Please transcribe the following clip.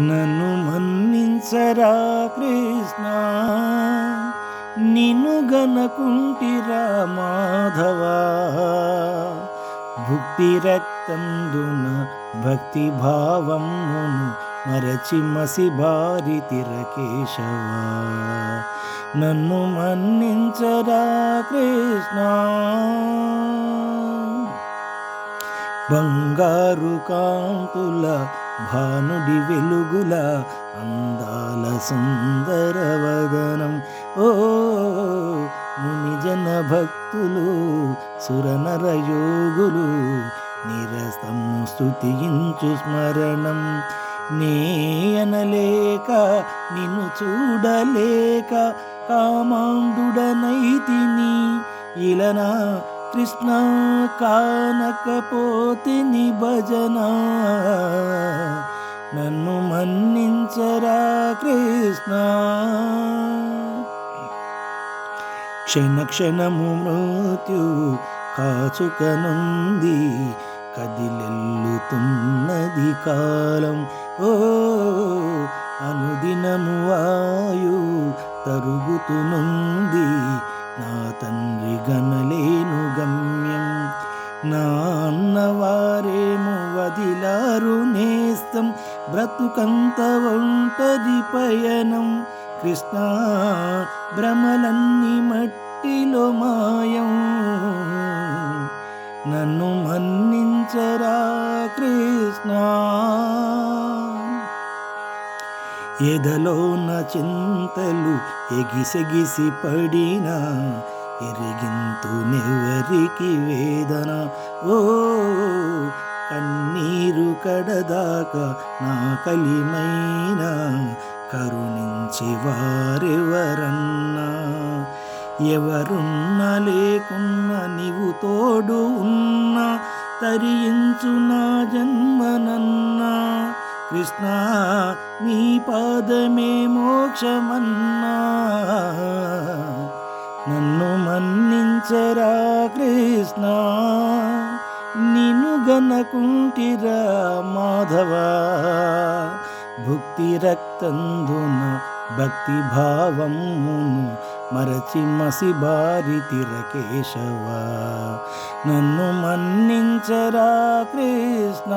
నన్ను మన్నించరా కృష్ణ. నిన్ను గనకుంటిరా మాధవ. భుక్తి రక్తందున భక్తి భావమును మరచి మసి బారి తిరకేశవా నన్ను మన్నించరా కృష్ణ. బంగారు కాంతుల భానుడి వెలుగుల అందాల సుందర వదనం. ఓ మునిజన భక్తులు సురనర యోగులు నిరస్తము స్థుతించు స్మరణం. నేయనలేక నిన్ను చూడలేక కామాంధుడనైతిని ఇలనా కృష్ణ కానకపోతిని భజన. నన్ను మన్నించరా కృష్ణ. క్షణ క్షణము మృత్యు కాచుకనుంది. కదిలెల్లుతున్నది కాలం. ఓ అనుదినము వాయు తరుగుతునుంది. నా తండ్రి గనలేను గమ్యం. నా అన్నవారేమో వదిలారు నేస్తం. బ్రతుకంత ఒంటరి పయనం. కృష్ణ భ్రమలన్నీ మట్టిలో మాయం. నన్ను మన్నించరా కృష్ణ? ఎదలోన చింతలు ఎగిసెగిసి పడినా ఎరిగింతు నెవరికి వేదన. ఓ కన్నీరు కడదాకా నా కలిమైన కరుణించి వారెవరన్నా. ఎవరున్నా లేకున్నా నీవు తోడు ఉన్నా తరించు నా జన్మనన్నా. కృష్ణ నీ పాదమే మోక్షమన్నా. నన్ను మన్నించరా కృష్ణ నిన్ను గనకుంటిరా మాధవా. భుక్తి రక్తందున భక్తి భావమును మరచి మసి బారి తిరకేశవా నన్ను మన్నించరా కృష్ణ.